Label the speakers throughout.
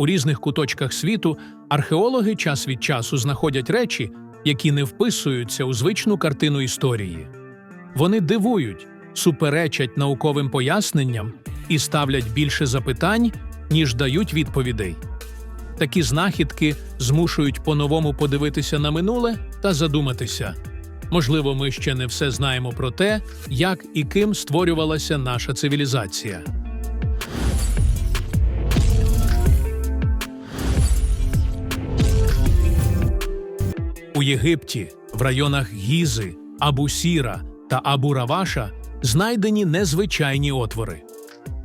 Speaker 1: У різних куточках світу археологи час від часу знаходять речі, які не вписуються у звичну картину історії. Вони дивують, суперечать науковим поясненням і ставлять більше запитань, ніж дають відповідей. Такі знахідки змушують по-новому подивитися на минуле та задуматися. Можливо, ми ще не все знаємо про те, як і ким створювалася наша цивілізація. Єгипті, в районах Гізи, Абу-Сіра та Абу-Раваша знайдені незвичайні отвори.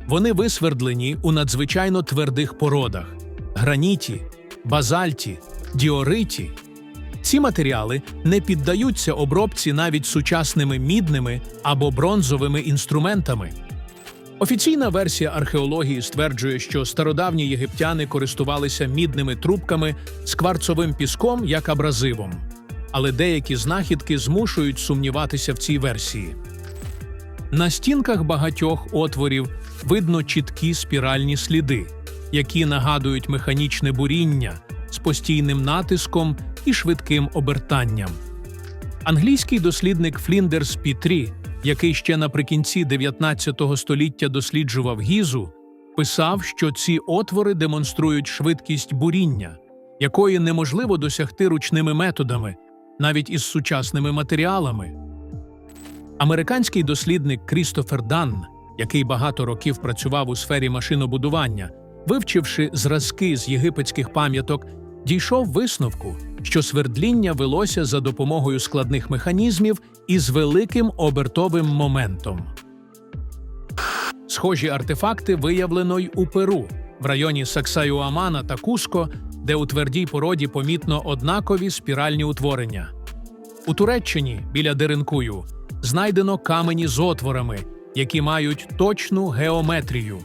Speaker 1: Вони висвердлені у надзвичайно твердих породах граніті, базальті, діориті. Ці матеріали не піддаються обробці навіть сучасними мідними або бронзовими інструментами. Офіційна версія археології стверджує, що стародавні єгиптяни користувалися мідними трубками з кварцовим піском як абразивом, але деякі знахідки змушують сумніватися в цій версії. На стінках багатьох отворів видно чіткі спіральні сліди, які нагадують механічне буріння з постійним натиском і швидким обертанням. Англійський дослідник Фліндерс Пітрі, який ще наприкінці 19 століття досліджував гізу, писав, що ці отвори демонструють швидкість буріння, якої неможливо досягти ручними методами, навіть із сучасними матеріалами. Американський дослідник Крістофер Дан, який багато років працював у сфері машинобудування, вивчивши зразки з єгипетських пам'яток, дійшов висновку, що свердління велося за допомогою складних механізмів із великим обертовим моментом. Схожі артефакти виявлено й у Перу, в районі Саксаюамана та Куско, де у твердій породі помітно однакові спіральні утворення. У Туреччині біля Деренкую знайдено камені з отворами, які мають точну геометрію.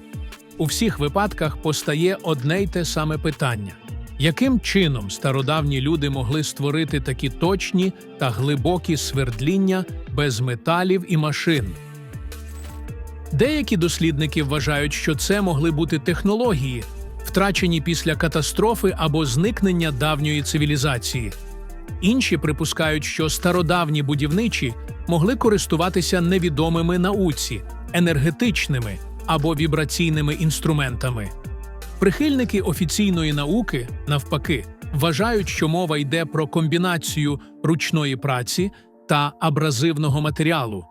Speaker 1: У всіх випадках постає одне й те саме питання: яким чином стародавні люди могли створити такі точні та глибокі свердління без металів і машин? Деякі дослідники вважають, що це могли бути технології, втрачені після катастрофи або зникнення давньої цивілізації. Інші припускають, що стародавні будівничі могли користуватися невідомими науці, енергетичними або вібраційними інструментами. Прихильники офіційної науки, навпаки, вважають, що мова йде про комбінацію ручної праці та абразивного матеріалу.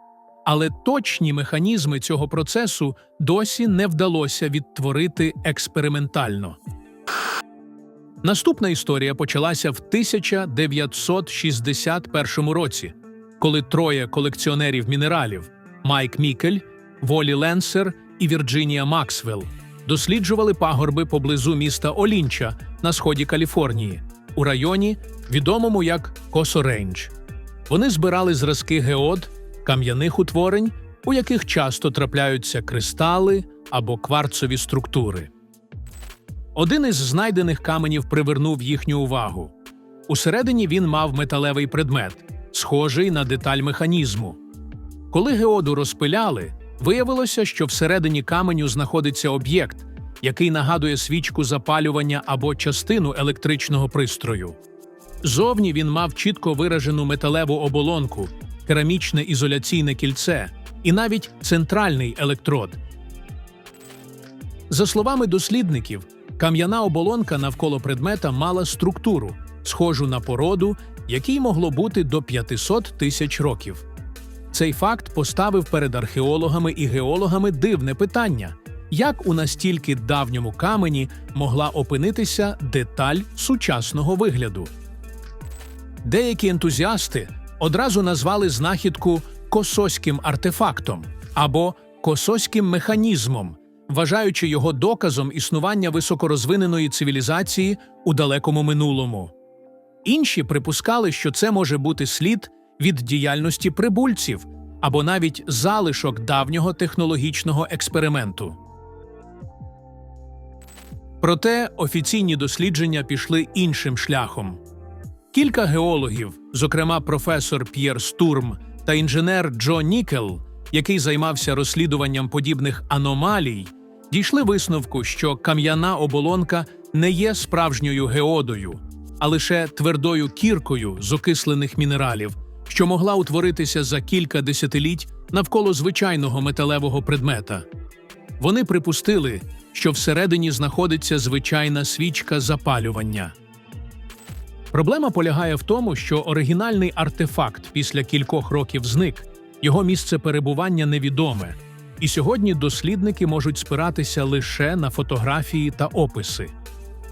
Speaker 1: Але точні механізми цього процесу досі не вдалося відтворити експериментально. Наступна історія почалася в 1961 році, коли троє колекціонерів мінералів Майк Мікель, Волі Ленсер і Вірджинія Максвелл досліджували пагорби поблизу міста Олінча на сході Каліфорнії, у районі, відомому як Косо Рейндж. Вони збирали зразки геод, кам'яних утворень, у яких часто трапляються кристали або кварцові структури. Один із знайдених каменів привернув їхню увагу. Усередині він мав металевий предмет, схожий на деталь механізму. Коли геоду розпиляли, виявилося, що всередині каменю знаходиться об'єкт, який нагадує свічку запалювання або частину електричного пристрою. Зовні він мав чітко виражену металеву оболонку, керамічне ізоляційне кільце і навіть центральний електрод. За словами дослідників, кам'яна оболонка навколо предмета мала структуру, схожу на породу, якій могло бути до 500 тисяч років. Цей факт поставив перед археологами і геологами дивне питання: як у настільки давньому камені могла опинитися деталь сучасного вигляду? Деякі ентузіасти одразу назвали знахідку косоським артефактом або косоським механізмом, вважаючи його доказом існування високорозвиненої цивілізації у далекому минулому. Інші припускали, що це може бути слід від діяльності прибульців або навіть залишок давнього технологічного експерименту. Проте офіційні дослідження пішли іншим шляхом. Кілька геологів, зокрема професор П'єр Стурм та інженер Джо Нікел, який займався розслідуванням подібних аномалій, дійшли висновку, що кам'яна оболонка не є справжньою геодою, а лише твердою кіркою з окислених мінералів, що могла утворитися за кілька десятиліть навколо звичайного металевого предмета. Вони припустили, що всередині знаходиться звичайна свічка запалювання. Проблема полягає в тому, що оригінальний артефакт після кількох років зник, його місце перебування невідоме, і сьогодні дослідники можуть спиратися лише на фотографії та описи.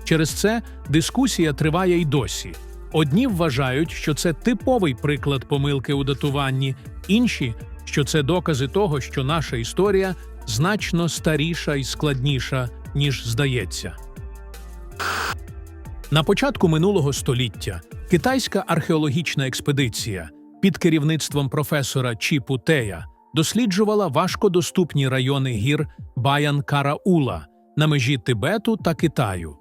Speaker 1: Через це дискусія триває й досі. Одні вважають, що це типовий приклад помилки у датуванні, інші, що це докази того, що наша історія значно старіша і складніша, ніж здається. На початку минулого століття китайська археологічна експедиція під керівництвом професора Чі Путея досліджувала важкодоступні райони гір Баян-Караула на межі Тибету та Китаю.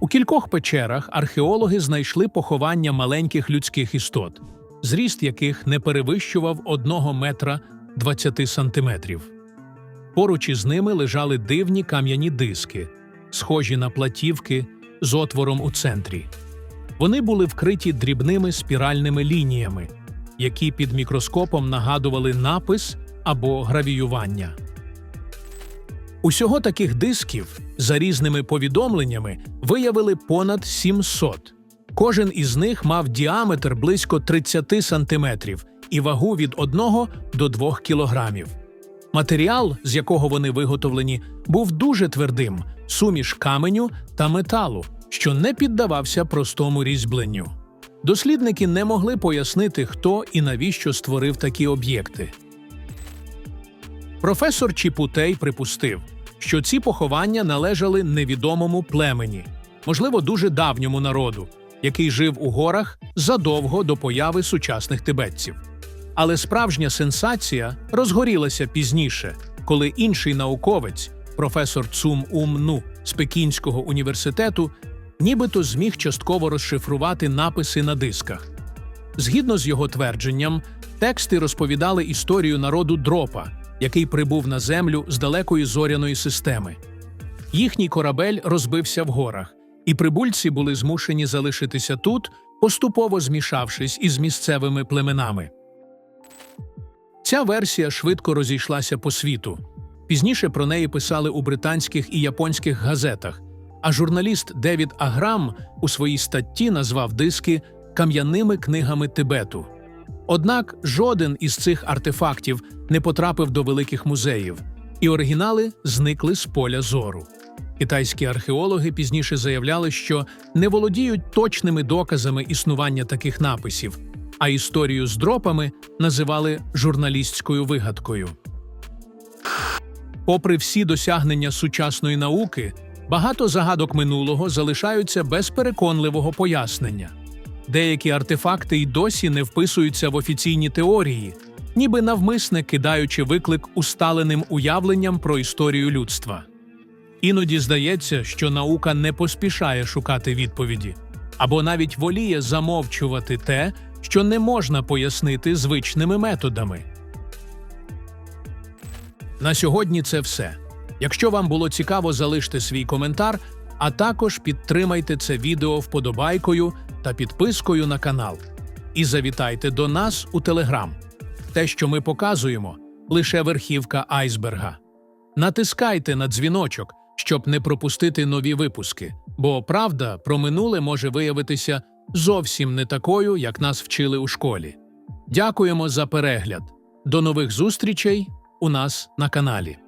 Speaker 1: У кількох печерах археологи знайшли поховання маленьких людських істот, зріст яких не перевищував 1 метра 20 сантиметрів. Поруч із ними лежали дивні кам'яні диски, схожі на платівки з отвором у центрі. Вони були вкриті дрібними спіральними лініями, які під мікроскопом нагадували напис або гравіювання. Усього таких дисків за різними повідомленнями виявили понад 700. Кожен із них мав діаметр близько 30 сантиметрів і вагу від 1 до 2 кілограмів. Матеріал, з якого вони виготовлені, був дуже твердим суміш каменю та металу, що не піддавався простому різьбленню. Дослідники не могли пояснити, хто і навіщо створив такі об'єкти. Професор Чіпутей припустив, що ці поховання належали невідомому племені, можливо, дуже давньому народу, який жив у горах задовго до появи сучасних тибетців. Але справжня сенсація розгорілася пізніше, коли інший науковець, професор Цум Ум Ну з Пекінського університету, нібито зміг частково розшифрувати написи на дисках. Згідно з його твердженням, тексти розповідали історію народу дропа, який прибув на землю з далекої зоряної системи. Їхній корабель розбився в горах, і прибульці були змушені залишитися тут, поступово змішавшись із місцевими племенами. Ця версія швидко розійшлася по світу. Пізніше про неї писали у британських і японських газетах, а журналіст Девід Аграм у своїй статті назвав диски кам'яними книгами Тибету. Однак жоден із цих артефактів не потрапив до великих музеїв, і оригінали зникли з поля зору. Китайські археологи пізніше заявляли, що не володіють точними доказами існування таких написів, а історію з дропами називали журналістською вигадкою. Попри всі досягнення сучасної науки, багато загадок минулого залишаються без переконливого пояснення. Деякі артефакти й досі не вписуються в офіційні теорії, ніби навмисне кидаючи виклик усталеним уявленням про історію людства. Іноді здається, що наука не поспішає шукати відповіді, або навіть воліє замовчувати те, що не можна пояснити звичними методами. На сьогодні це все. Якщо вам було цікаво, залиште свій коментар, а також підтримайте це відео вподобайкою та підпискою на канал. І завітайте до нас у Телеграм. Те, що ми показуємо, лише верхівка айсберга. Натискайте на дзвіночок, щоб не пропустити нові випуски, бо правда про минуле може виявитися зовсім не такою, як нас вчили у школі. Дякуємо за перегляд. До нових зустрічей у нас на каналі.